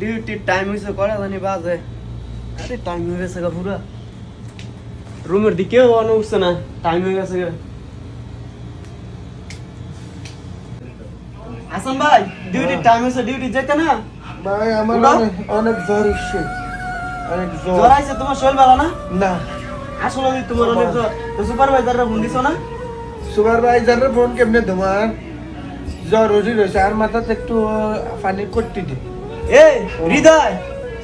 ডিউটির টাইম হয়েছে কড়া জানি বাজে। আরে টাইম হয়ে গেছে গা পুরা রুমের দিকেও অনেক উঠছে না। টাইম হয়ে গেছে গা। হাসান ভাই ডিউটির টাইম হয়েছে ডিউটি যেতে না। ভাই আমার অনেক জ্বর উঠছে। অনেক জ্বর জ্বর আইছে তোমার শরীর ভালো না? না। আসলে তোমার অনেক জ্বর তো সুপারভাইজাররা ফোন দিছো না? সুপারভাইজারের ফোন কেমনে তোমার জ্বর উঠি রয়েছে আর মাথাতে একটু পানি করতে দে। এ হৃদয়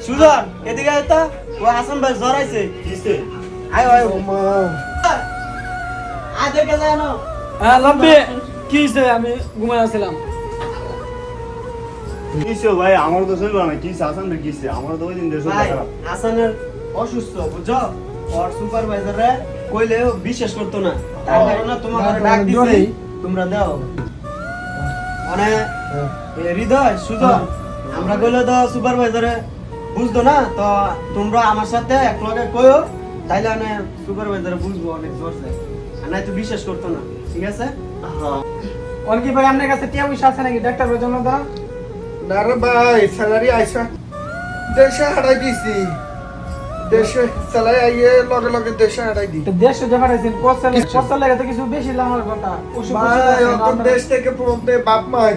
সুজন এদিকে আয় তো। ও হাসান ভাই জ্বর আইছে আয় আয়। মা। আয় দেখে যায় হ্যাঁ লম্বি কি হয়েছে আমি ঘুমায় আসছিলাম কিসে ভাই? আমার তো চলবে না কিসে আসান রে কিসে আমার তো ওই দিন দেশ ভাই হাসানের অসুস্থ বুঝছ? ওর সুপারভাইজারে কইলেও বিশ্বাস করতো না। তার কারণে তোমার ঘরে ডাক দিছে তোমরা দাও। মানে হ্যাঁ। হৃদয় সুজন আমরা কইলে তো সুপারভাইজারে বুঝতো না? তো তোমরা আমার সাথে এক লগে কইও তাইলে মানে সুপারভাইজারে বুঝব অনেক জোরছে আর নাই তো বিশ্বাস করতো না ঠিক আছে? হ্যাঁ ওর কি ভাই আপনার কাছে টিয়া পয়সা আছে নাকি? ডাক্তার জন্য দাও। না রে ভাই স্যালারি আইসা। দেশে হারাই দিছি। দেশে স্যালারি আইয়ে লগে লগে দেশে হারাই দি তো দেড়শো যে পাঠাইছেন পচল পচল লাগে তো কিছু বেশি আমার কথা। ভাই দেশ থেকে পৌঁছতে বাপ মাই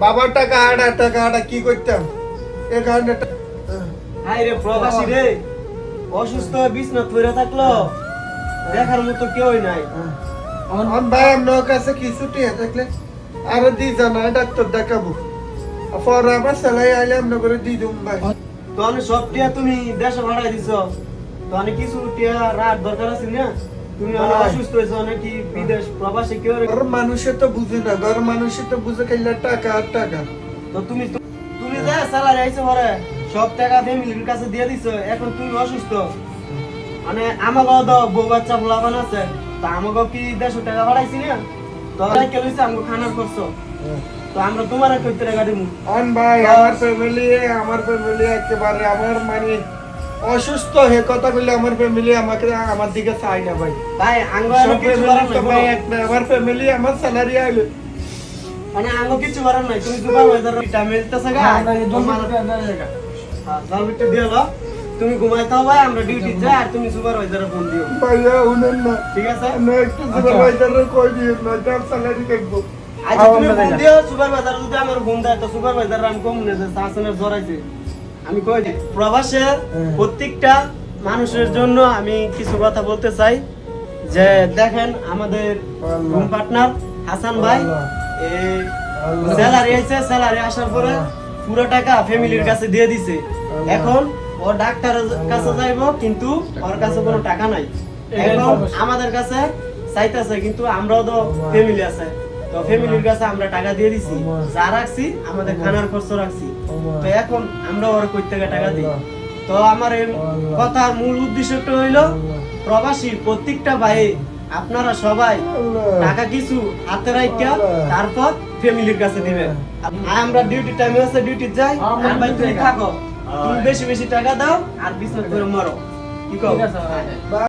বাবার টাকা হাড়া টাকা হাড়া কি করতাম? এ কারণে টা- হাই রে প্রবাসী রে। অসুস্থ বিছনা পড়ে থাকল। দেখার মতো কেউই নাই। আমার ভাই আপনার কাছে কিছু টিয়া থাকলে আরও দি জানা ডাক্তার দেখাবো। পরে আবার স্যালারি আইলে আপনার করে দি দুম ভাই। তো আমি সব টিয়া তুমি দেশে ভাড়াই দিছ। তো আমি কিছু টিয়া রাত দরকার আছে না? তুমি অনেক অসুস্থ হয়েছো নাকি বিদেশ প্রবাসী কেউ ঘর মানুষে তো বুঝে না ঘর মানুষে তো বুঝে খাইলে টাকা আর টাকা। তো তুমি তুমি যে স্যালারি আইছো ঘরে সব টাকা ফ্যামিলির কাছে দিয়ে দিছো এখন তুমি অসুস্থ। মানে আমাকেও তো বউ বাচ্চা ফুলাবান আছে তো আমাকেও কি দেড়শো টাকা ভাড়াইছি না? তো কে লইছে আমাকে খানার করছ তো আমরা তোমার কইতে ভাই আমার ফ্যামিলি আমার ফ্যামিলি একেবারে আমার মানে অসুস্থ হে কথা বললে আমার ফ্যামিলি আমাকে আমার দিকে চাই না ভাই। ভাই আমার ফ্যামিলি আমার স্যালারি আইলে। মানে আঙ্গ কিছু করার নাই তুমি সুপারভাইজার টা মিলতেছে গা। হ্যাঁ, জল বিটটা দিয়ে দাও। তুমি ঘুমাইতে হবে আমরা ডিউটি যাই আর তুমি সুপারভাইজারে ফোন দিও। ভাইয়া উনেন না। ঠিক আছে? না একটু সুপারভাইজারের কই দিও না যার স্যালারি দেখব। আচ্ছা তুমি ফোন দিও সুপারভাইজার যদি আমার ফোন দেয় তো সুপারভাইজার আমি কম নেই যে শাসনের জড়াইছে আমি কই প্রবাসে প্রত্যেকটা মানুষের জন্য আমি কিছু কথা বলতে চাই। যে দেখেন আমাদের রুম পার্টনার হাসান ভাই স্যালারি আইছে স্যালারি আসার পরে পুরো টাকা ফ্যামিলির কাছে দিয়ে দিছে। এখন ও ডাক্তারের কাছে যাইবো কিন্তু ওর কাছে কোনো টাকা নাই। এখন আমাদের কাছে চাইতেছে কিন্তু আমরাও তো ফ্যামিলি আছে। তো ফ্যামিলির কাছে আমরা টাকা দিয়ে দিছি যা রাখছি আমাদের খানার খরচ রাখছি। তো এখন আমরা ওর কই থেকে টাকা দিই? তো আমার এই কথার মূল উদ্দেশ্যটা হইল প্রবাসী প্রত্যেকটা ভাই আপনারা সবাই টাকা কিছু হাতে রাখা তারপর ফ্যামিলির কাছে দিবেন। আমরা ডিউটি টাইমে আছে ডিউটি যাই আর ভাই তুমি থাকো। তুমি বেশি বেশি টাকা দাও আর বিজনেস করে মরো। কি কও? ভাই।